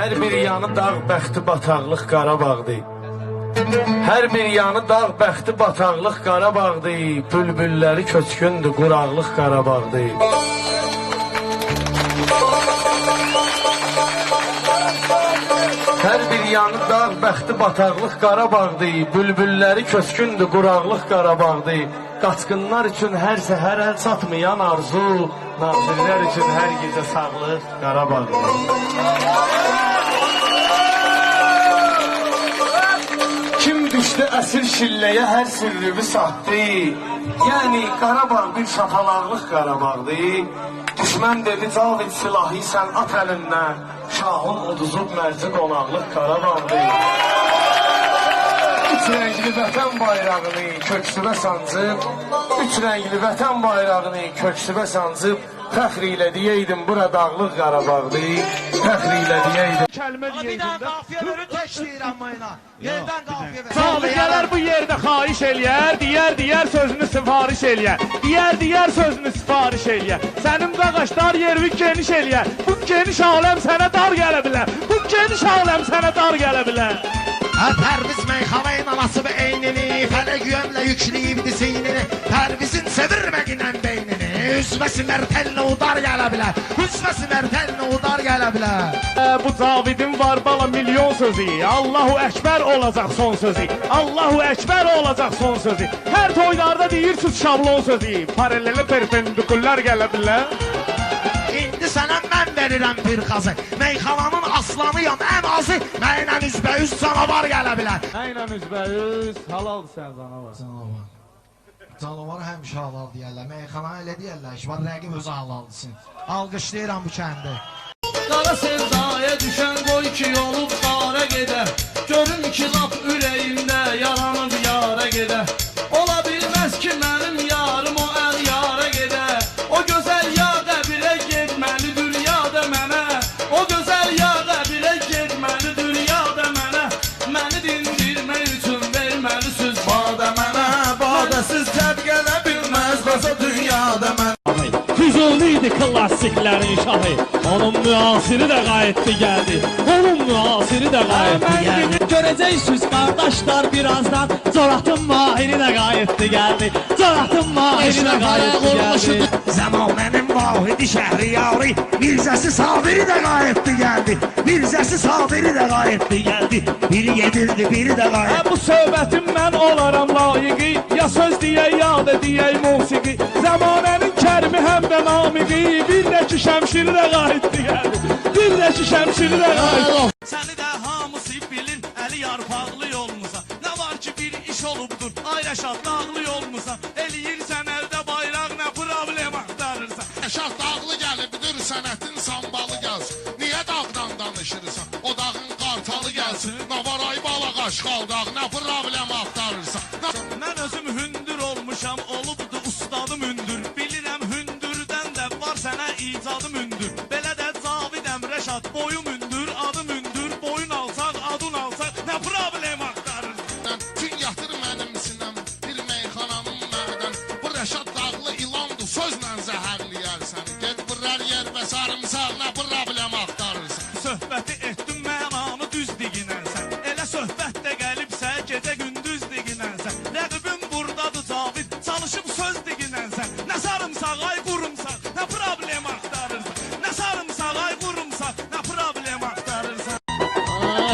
Hər bir yanı dağ, bəxti bataqlıq Qarabağdır. Hər bir yanı dağ, bəxti bataqlıq Qarabağdır. Bülbülləri köçkündür, quraqlıq Qarabağdır. Hər bir yanı dağ, bəxti bataqlıq Qarabağdır. Bülbülləri köçkündür, quraqlıq Qarabağdır. Qaçqınlar üçün hər səhər əl çatmayan arzu, nazirlər üçün hər gecə sağlıq Qarabağdır. Kim düşdü əsir şilləyə hər sirrimi satdı? Yəni Qarabağ bir şapalaqlıq Qarabağdır. Düşmən dedi Cavid silahı sən at əlindən. Şahın uduzub mərci qonaqlıq Qarabağdır. Üç rəngli vətən bayrağını köksümə sancıb, üç rəngli vətən bayrağını köksümə sancıb, fəxr ilə deyəydim bura dağlıq Qarabağdır. Fəxr ilə deyəydim. Kəlmə Bir daha də. kafiye verin teşhir ammayına. Yerden kafiye verin. Sabiqələr bu yerdə xahiş eləyər, deyər, deyər sözünü sifariş eləyər. Deyər, deyər sözünü sifariş eləyər. Sənin qaqaşlar yerini geniş eləyər. Bu geniş aləm sənə dar gələ bilər. Bu geniş aləm sənə dar gələ bilər. Perviz meyhaneyin anası ve eynini Felek yönle yükleyip dizinini Pervizin sevirmeginen beynini Üzmesinler teline udar gelebilir Üzmesinler teline udar gelebilir Ə, bu Cavidin var bala milyon sözü. Allahu Ekber olacaq son sözü. Allahu Ekber olacaq son sözü. Hər toylarda deyirsiniz şablon sözü. Paralel perpendikulyar gələ bilər. İndi sana ben verirəm bir qazı Meyxananın aslanıyam en azı Mənlə üzbəyüz canavar gelebilir Aynen üzbəyüz halal sən canavar. Canavar Canavar həmişə halal deyərlər Meyxana elə deyərlər ki var rəqib özü desin Alqışlayıram bu kəndi Qara sevdaya düşən qoy ki olub qara gedə Görüm ki lap ürəyimdə yaranıb yara gedə Ola bilməz ki mənim idi klassiklərin şahı. Onun müasiri də qayıtdı gəldi. Onun müasiri də qayıtdı gəldi. Görəcəksiniz qardaşlar birazdan. Coratın mahiri də qayıtdı gəldi. Coratın mahiri də qayıtdı gəldi. Zamanənin vahidi şəhriyarı Mirzəsi Sabiri də qayıtdı gəldi Mirzəsi Sabiri də qayıtdı gəldi Biri yedirdi, biri də Hə qayıtdı bu söhbətin mən olaram layiqi Ya söz deyək, ya da deyək musiqi Zamanənin kərimi həm də namiqi Bir də ki şəmşiri də qayıtdı gəldi Bir də ki şəmşiri də qayıtdı Səni də hamısı bilin, əli yarpaqlı yolmuza. Nə var ki bir iş olubdur, ay Rəşad dağlı yolmuza. Eləyirsən əldə bayraq, nə problem axtarırsan. Şah dağlı gəlibdir sənətin sambalı gəlsin. Niyə dağdan danışırsan? O dağın qartalı gəlsin. Nə var ay bala qaşqal dağ, nə problem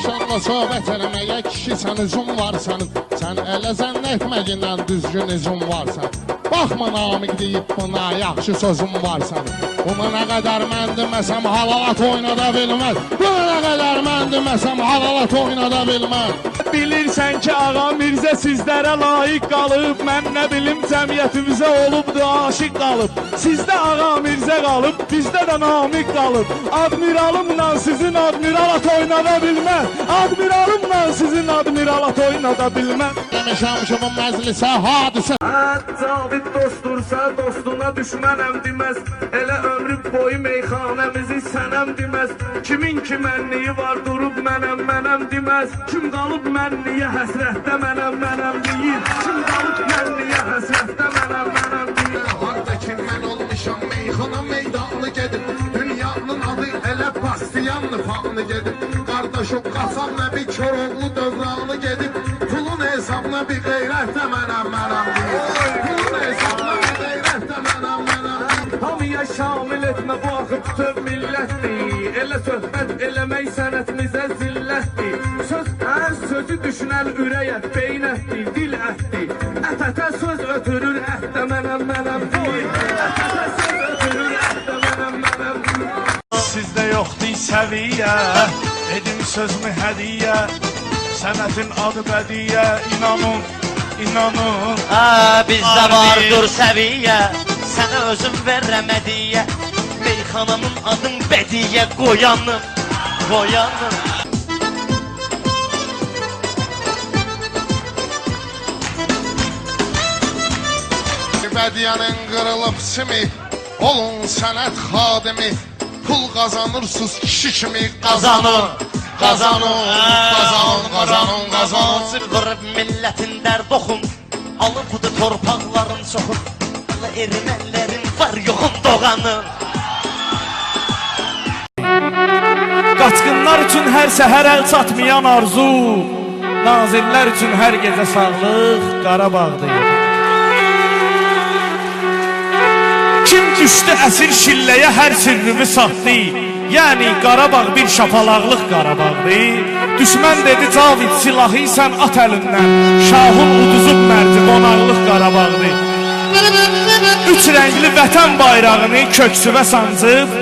Yaşarlasa vətənimə ya kişi sən üzüm varsan Sən elə zənnətməyindən düzgün üzüm varsan. Baxma Namiq deyib buna yaxşı sözüm varsan. Buna nə qədər mən deməsəm halalat oynada bilməz. Buna nə qədər mən deməsəm halalat oynada bilməz. Bilirsən ki ağa Mirzə sizlərə layiq qalıb. Mən nə bilim cəmiyyətimizə olubdu aşiq qalıb. Sizdə ağa Mirzə qalıb, bizdə də namiq qalıb. Admiralımla sizin admiralat oynada bilmən Admiralımla sizin admiralat oynada bilmən Demişəm ki bu məclisə hadisə Cavid dostursa dostuna düşmənəm deməz. Elə ömrü boyu meyxanəmizi sənəm deməz Kimin ki mənliyi var durub mənəm mənəm deməz Kim qalıb mənliyə həsrətdə mənəm mənəm deyir Kim qalıb mənliyə həsrətdə mənəm mənəm deyir Harda ki mən olmuşam meyxana meydanı gedib Dünyanın adı elə bas ziyan nifaqını gedib Qardaşım qasam nə bir Koroğlu dövranını gedib Pulun hesabına bir qeyrət də mənəm mənəm deyir Pulun hesabına mənəm deyir Hamıya şamil etmə bu axı bütöv millətdir. Elə söhbət eləmək sənətimizə zillətdir Söz hər sözü düşünən ürəyət beynətdir, dil ətdir. Ət-ətə söz ötürür ətdə mənəm mənəm deyir Ət-ətə söz ötürür ətdə mənəm mənəm Sizdə yoxdur səviyyə Edim sözümü hədiyyə Sənətin adı bədiyyə İnanın, inanın. Ha bizdə vardır səviyyə Sənə özüm verrəm hədiyyə Meyxanamın adın bədiyyə qoyanım Qoyanım Bədiyənin qırılıb simi Olun sənət xadimi Pul qazanırsız kişi kimi qazanın Qazanın, qazanın, qazanın, qazanın Zırvırıb millətin dərd oxun Alıbdı torpaqların çoxun Alı ermənlərin var yoxun doğanım Qaçqınlar üçün hər səhər əl çatmayan arzu Nazirlər üçün hər gecə sağlıq Qarabağdır Kim düşdü əsir şilləyə hər sirrimi satdı. Yəni Qarabağ bir şapalaqlıq Qarabağdır Düşmən dedi Cavid silahı sən at əlindən. Şahın uduzub mərci qonaqlıq Qarabağdır Üç rəngli vətən bayrağını köksüvə sancıb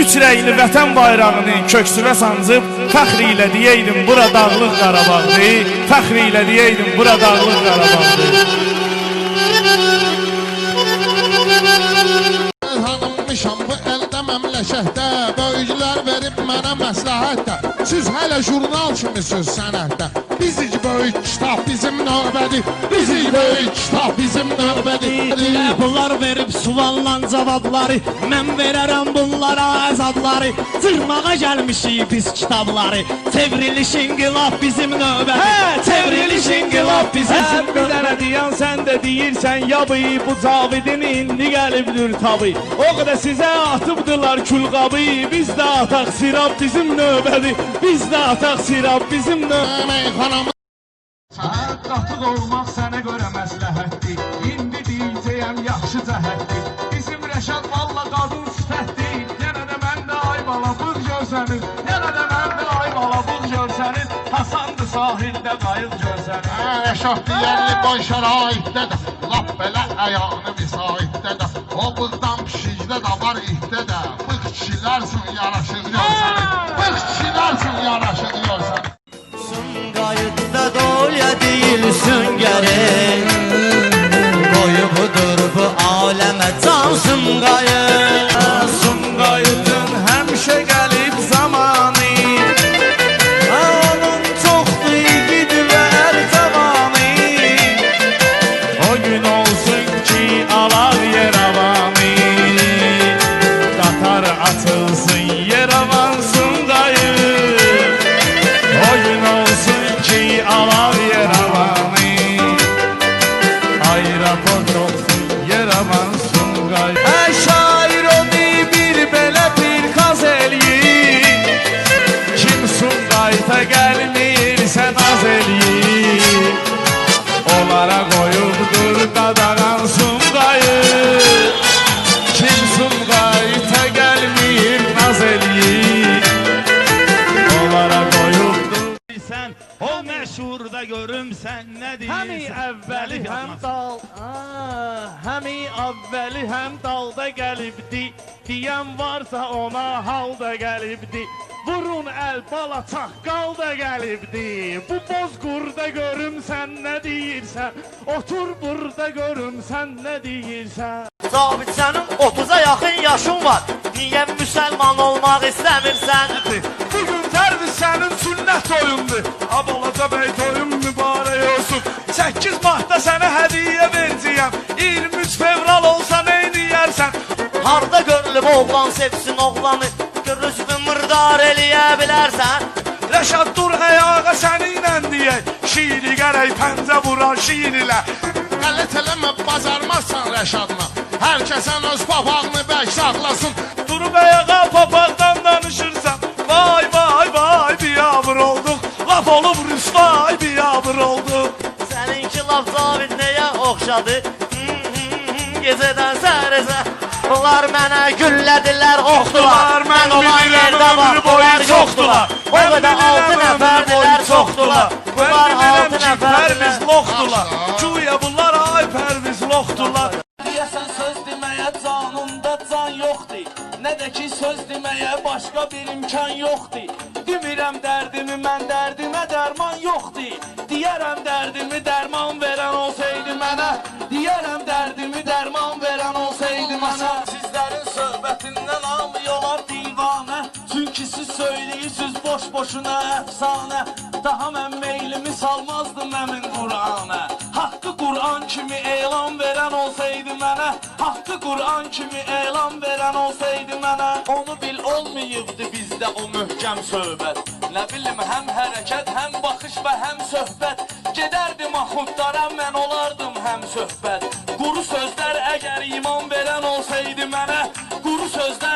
Üç rəngli vətən bayrağını köksüvə sancıb Fəxr ilə deyəydim bura dağlıq Qarabağdır. Fəxr ilə deyəydim bura dağlıq Qarabağdır. Tanınmışam bu əldə məmləkətdə Böyüklər verib mənə məsləhətdə. Siz hələ jurnal kimisiniz sənətdə Bizik böyük kitab bizim növbədi Bizik böyük kitab bizim növbədi Bunlar verib suallan cavabları Mən verərəm bunlara əzabları Cırmağa gəlmişik biz kitabları Çevriliş inqilab bizim növbə Hə, çevriliş inqilab bizim Sən bir dənə deyən sən də deyirsən Yabı bu Cavidin indi gəlibdir tabi O qədər sizə atıbdılar külqabı Biz də ataq sirab bizim növbədir Biz də ataq sirab bizim növbədir Meyxanamı Qatıq olmaq sənə görə məsləhətdir İndi deyəcəyəm yaxşı cəhətdir Bizim Rəşad valla qadın sifətdir Yenə də məndə ay bala bığ görsəniz Yenə də məndə ay bala bığ görsəniz Hasandı sahildə qayıq görsəniz Rəşad deyərli boy şəraitdə də Lap belə əyağını müsaitdə də. O bığdan pişikdə də var ihtdə də. Bığ kişilər üçün yaraşıq görsəniz Bığ kişilər üçün yaraşıq Həmi əvvəli həm dalda gəlibdi. Deyən varsa ona halda gəlibdi. Vurun əl bala çaqqal da gəlibdi. Bu bozqurda görüm sən nə deyirsən? Otur burada görüm sən nə deyirsən? Zabit sənin 30-a yaxın yaşın var. Niyə müsəlman olmaq istəmirsən? Bugün tərbi sənin sünnət oyundur. Abalaca bəy toyun mübarək olsun. 8 martda sənə hədiyyə verəcəyəm oğlan sevsin oğlanı. Görüzümü mırdar eləyə bilərsən Rəşad dur əyağa səninlə deyək Şiiri gərək pəncə vurar şiir ilə Qələt eləmə bacarmazsan Rəşadla Hər kəsən öz papağını bək saxlasın Durub əyağa papaqdan danışırsan. Vay vay vay biyabır olduk. Laf olub rüsvay biyabır olduk. Seninki laf Zavid neye oxşadı Gecədən səhərəsə Onlar mənə güllədilər, oxdular. Mən olan yerdə ömrü bax, boyu bunlar çoxdular. Yoxdular O qədər altı nəfərdilər, çoxdular. Bunlar altı nəfərdilər loxdular. Cuya bunlar ay pərviz loxdular. Deyəsən söz deməyə canımda can yoxdur. Nə də ki söz deməyə başqa bir imkan yoxdur. Demirəm dərdimi mən dərdimə dərman yoxdur. Deyərəm dərdimi dərman verən Çünki siz söyləyirsiniz boş boşuna əfsanə Daha mən meylimi salmazdım əmin Qur'ana Haqqı Qur'an kimi elan verən olsaydı mənə Haqqı Qur'an kimi elan verən olsaydı mənə Onu bil olmayıbdı bizdə o möhkəm söhbət Nə bilim həm hərəkət, həm baxış və həm söhbət Gedərdim axundlara mən olardım həm söhbət Quru sözlər əgər iman verən olsaydı mənə Quru sözlər